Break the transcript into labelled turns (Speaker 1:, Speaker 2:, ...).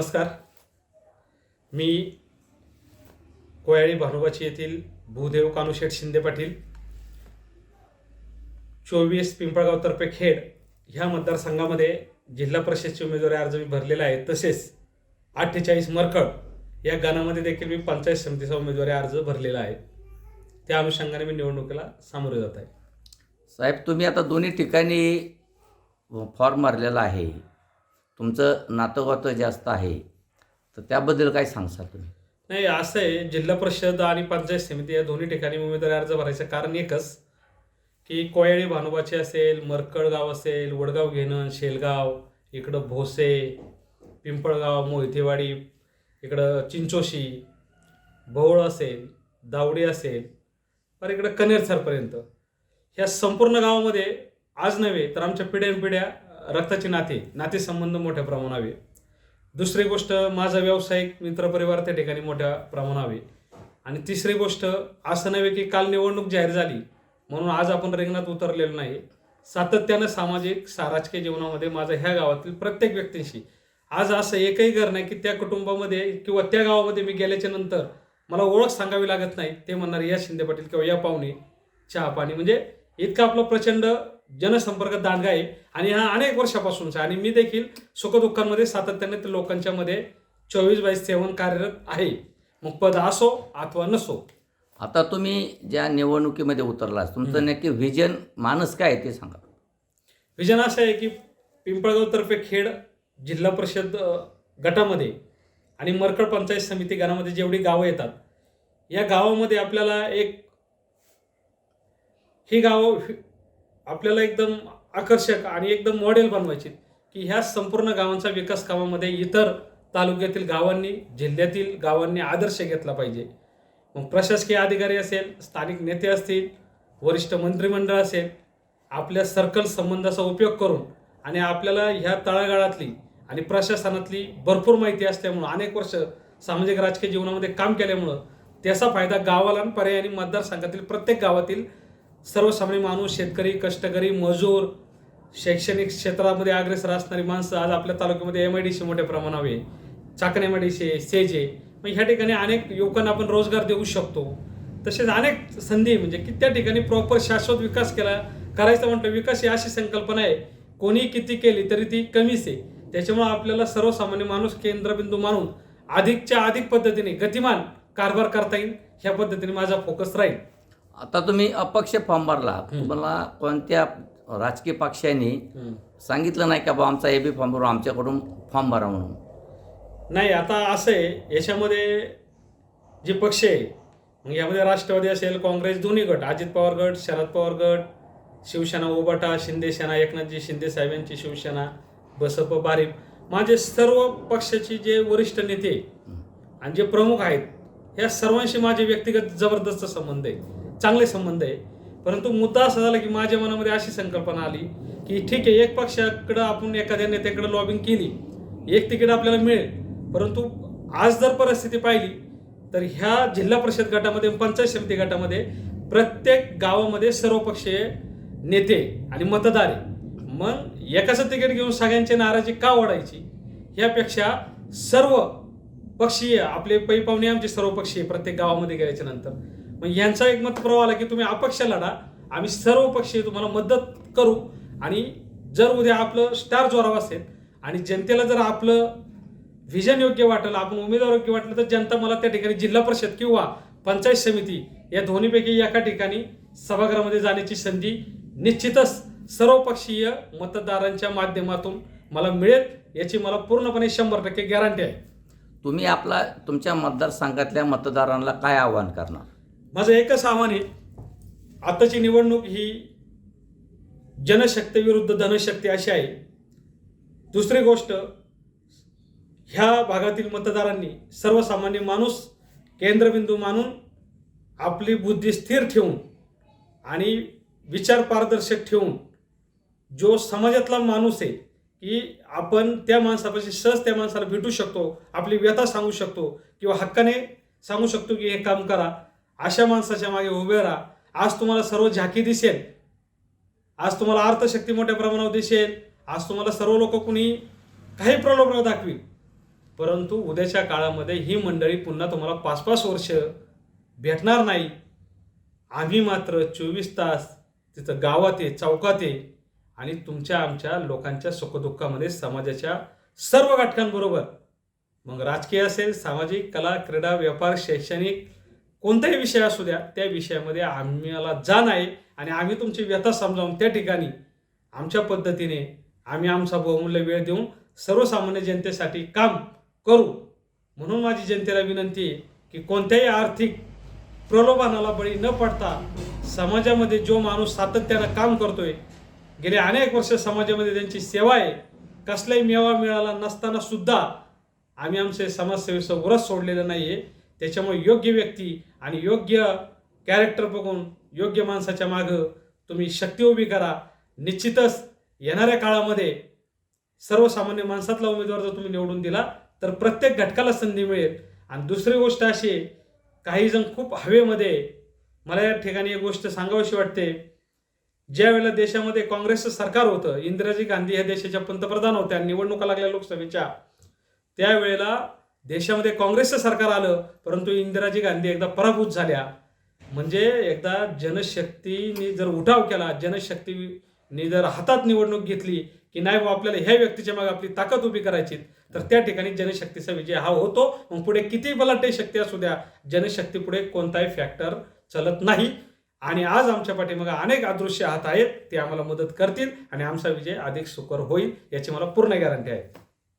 Speaker 1: नमस्कार. मी कोयाळी भानुबाची येथील भूदेव कानुशेठ शिंदे पाटील. चोवीस पिंपळगावतर्फे खेड ह्या मतदारसंघामध्ये जिल्हा परिषदचे उमेदवारी अर्ज मी भरलेला आहे तसेच अठ्ठेचाळीस मरकड या गणामध्ये देखील मी पंचायत समितीचा उमेदवारी अर्ज भरलेला आहे. त्या अनुषंगाने मी निवडणुकीला सामोरे जात आहे.
Speaker 2: साहेब तुम्ही आता दोन्ही ठिकाणी फॉर्म भरलेला आहे. तुमचं नातं जास्त आहे तर त्याबद्दल काय सांगसाल तुम्ही?
Speaker 1: नाही असं आहे जिल्हा परिषद आणि पंचायत समिती या दोन्ही ठिकाणी उमेदवारी अर्ज भरायचं कारण एकच की कोयाळी भानुबाची असेल मरकळगाव असेल वडगाव घेणं शेलगाव इकडं भोसे पिंपळगाव मोहितेवाडी इकडं चिंचोशी भोवळ असेल दावडी असेल पर इकडं कनेरसरपर्यंत. ह्या संपूर्ण गावामध्ये आज नव्हे तर आमच्या पिढ्यानपिढ्या रक्ताचे नाते नातेसंबंध मोठ्या प्रमाणावे दुसरी गोष्ट माझा व्यावसायिक मित्रपरिवार त्या ठिकाणी मोठ्या प्रमाणावे आणि तिसरी गोष्ट असं नव्हे की काल निवडणूक जाहीर झाली म्हणून आज आपण रिंगणात उतरलेलो नाही. सातत्यानं सामाजिक राजकीय जीवनामध्ये माझं ह्या गावातील प्रत्येक व्यक्तींशी. आज असं एकही घर नाही की त्या कुटुंबामध्ये किंवा त्या गावामध्ये मी गेल्याच्यानंतर मला ओळख सांगावी लागत नाही ते म्हणणार या शिंदे पाटील किंवा या पाहुणे चहा पाणी. म्हणजे इतका आपला प्रचंड जनसंपर्क दांडगा आहे. आणि हा अनेक वर्षापासूनचा. आणि मी देखील सुखदुःखांमध्ये सातत्याने त्या लोकांच्या मध्ये चोवीस बाय सेवन कार्यरत आहे. मग पद असो अथवा नसो.
Speaker 2: आता तुम्ही ज्या निवडणुकीमध्ये उतरला तुमचं नक्की व्हिजन मानस काय आहे ते सांगा.
Speaker 1: विजन असं आहे की पिंपळगावतर्फे खेड जिल्हा परिषद अ, गटामध्ये आणि मरकड पंचायत समिती गणामध्ये जेवढी गावं येतात या गावामध्ये आपल्याला एक ही गावं आपल्याला एकदम आकर्षक आणि एकदम मॉडेल बनवायची की ह्या संपूर्ण गावांचा विकास कामामध्ये इतर तालुक्यातील गावांनी जिल्ह्यातील गावांनी आदर्श घेतला पाहिजे. मग प्रशासकीय अधिकारी असेल स्थानिक नेते असतील वरिष्ठ मंत्रिमंडळ असेल आपल्या सर्कल संबंधाचा उपयोग करून आणि आपल्याला ह्या तळागाळातली आणि प्रशासनातली भरपूर माहिती असल्यामुळं अनेक वर्ष सामाजिक राजकीय जीवनामध्ये काम केल्यामुळं त्याचा फायदा गावाला आणि पर्यायाने मतदारसंघातील प्रत्येक गावातील सर्वसामान्य माणूस शेतकरी कष्टकरी मजूर शैक्षणिक क्षेत्रामध्ये अग्रेसर असणारी माणसं आज आपल्या तालुक्यामध्ये एम आय डी सी मोठ्या प्रमाणावर आहे. Chakan M I D C SEZ आहे. मग ह्या ठिकाणी अनेक युवकांना आपण रोजगार देऊ शकतो. तसेच अनेक संधी म्हणजे की त्या ठिकाणी प्रॉपर शाश्वत विकास केला करायचा म्हटलं विकास ही अशी संकल्पना आहे. कोणी किती केली तरी ती कमीच आहे. त्याच्यामुळे आपल्याला सर्वसामान्य माणूस केंद्रबिंदू मानून अधिकच्या अधिक पद्धतीने गतिमान कारभार करता येईल ह्या पद्धतीने माझा फोकस राहील.
Speaker 2: आता तुम्ही अपक्ष फॉर्म भरला. तुम्हाला कोणत्या राजकीय पक्षाने सांगितलं नाही का बा आमचा ए बी फॉर्म भरू आमच्याकडून फॉर्म भरा म्हणून?
Speaker 1: नाही आता असं आहे याच्यामध्ये जे पक्ष आहे मग यामध्ये राष्ट्रवादी असेल काँग्रेस दोन्ही गट अजित पवार गट शरद पवार गट शिवसेना उबाटा शिंदे सेना एकनाथजी शिंदे साहेबांची शिवसेना बसप भारिप माझे सर्व पक्षाचे जे वरिष्ठ नेते आणि जे प्रमुख आहेत ह्या सर्वांशी माझे व्यक्तिगत जबरदस्त संबंध आहे. चांगले संबंध आहे. परंतु मुद्दा असा झाला की माझ्या मनामध्ये अशी संकल्पना आली की ठीक आहे एक पक्षाकडं आपण एखाद्या नेत्याकडे लॉबिंग केली एक तिकीट आपल्याला मिळेल. परंतु आज जर परिस्थिती पाहिली तर ह्या जिल्हा परिषद गटामध्ये पंचायत समिती गटामध्ये प्रत्येक गावामध्ये सर्वपक्षीय नेते आणि मतदार आहे. मग एकाचं तिकीट घेऊन सगळ्यांची नाराजी का ओढायची? ह्यापेक्षा सर्व पक्षीय आपले पै पाहुणे आमचे सर्वपक्षीय प्रत्येक गावामध्ये गेल्याच्यानंतर. मग यांचा एक मत प्रवाह आला की तुम्ही अपक्ष लढा आम्ही सर्व पक्षीय तुम्हाला मदत करू. आणि जर उद्या आपलं स्टार जोराव असेल आणि जनतेला जर आपलं व्हिजन योग्य वाटलं आपण उमेदवार योग्य वाटलं तर जनता मला त्या ठिकाणी जिल्हा परिषद किंवा पंचायत समिती या दोन्हीपैकी एका ठिकाणी सभागृहामध्ये जाण्याची संधी निश्चितच सर्वपक्षीय मतदारांच्या माध्यमातून मला मिळेल याची मला पूर्णपणे शंभर टक्के गॅरंटी आहे.
Speaker 2: तुम्ही आपला तुमच्या मतदारसंघातल्या मतदारांना काय आव्हान करणार?
Speaker 1: माझं एकच आव्हान आहे आताची निवडणूक ही जनशक्ती विरुद्ध धनशक्ती अशी आहे. दुसरी गोष्ट ह्या भागातील मतदारांनी सर्वसामान्य माणूस केंद्रबिंदू मानून आपली बुद्धी स्थिर ठेवून आणि विचार पारदर्शक ठेवून जो समाजातला माणूस आहे की आपण त्या माणसापाशी सहज त्या माणसाला भेटू शकतो आपली व्यथा सांगू शकतो किंवा हक्काने सांगू शकतो की हे काम करा अशा माणसाच्या मागे उभे राहा. आज तुम्हाला सर्व झाकी दिसेल. आज तुम्हाला अर्थशक्ती मोठ्या प्रमाणावर दिसेल. आज तुम्हाला सर्व लोक कुणी काही प्रलोभन दाखवील परंतु उद्याच्या काळामध्ये ही मंडळी पुन्हा तुम्हाला पाच पाच वर्ष भेटणार नाही. आम्ही मात्र चोवीस तास तिथं गावात आहे चौकात आहे आणि तुमच्या आमच्या लोकांच्या सुखदुःखामध्ये समाजाच्या सर्व घटकांबरोबर. मग राजकीय असेल सामाजिक कला क्रीडा व्यापार शैक्षणिक कोणताही विषय असू द्या त्या विषयामध्ये आम्हाला जाण आहे आणि आम्ही तुमची व्यथा समजावून त्या ठिकाणी आमच्या पद्धतीने आम्ही आमचा बहुमूल्य वेळ देऊन सर्वसामान्य जनतेसाठी काम करू. म्हणून माझी जनतेला विनंती आहे की कोणत्याही आर्थिक प्रलोभनाला बळी न पडता समाजामध्ये जो माणूस सातत्यानं काम करतोय गेले अनेक वर्ष समाजामध्ये त्यांची सेवा आहे कसलाही मेवा मिळाला नसताना सुद्धा आम्ही आमचे समाजसेवेचं व्रत सोडलेलं नाही आहे त्याच्यामुळे योग्य व्यक्ती आणि योग्य कॅरेक्टर बघून योग्य माणसाच्या मागं तुम्ही शक्ती उभी करा. निश्चितच येणाऱ्या काळामध्ये सर्वसामान्य माणसातला उमेदवार जर तुम्ही निवडून दिला तर प्रत्येक घटकाला संधी मिळेल. आणि दुसरी गोष्ट अशी काही जण खूप हवेमध्ये मला या ठिकाणी एक गोष्ट सांगावीशी वाटते. ज्या वेळेला देशामध्ये काँग्रेसचं सरकार होतं इंदिराजी गांधी ह्या देशाच्या पंतप्रधान होत्या निवडणुका लागल्या लोकसभेच्या त्यावेळेला देशामध्ये काँग्रेसचं सरकार आलं परंतु इंदिराजी गांधी एकदा पराभूत झाल्या. म्हणजे एकदा जनशक्तीने जर उठाव केला जनशक्तीने जर हातात निवडणूक घेतली की नाही बा आपल्याला ह्या व्यक्तीच्या मागे आपली ताकद उभी करायची तर त्या ठिकाणी जनशक्तीचा विजय हा होतो. मग पुढे किती बलाढ्य शक्ती असू द्या जनशक्ती पुढे कोणताही फॅक्टर चालत नाही. आणि आज आमच्या पाठीमागे अनेक अदृश्य हात आहेत ते आम्हाला मदत करतील आणि आमचा विजय अधिक सुकर होईल याची मला पूर्ण गॅरंटी आहे.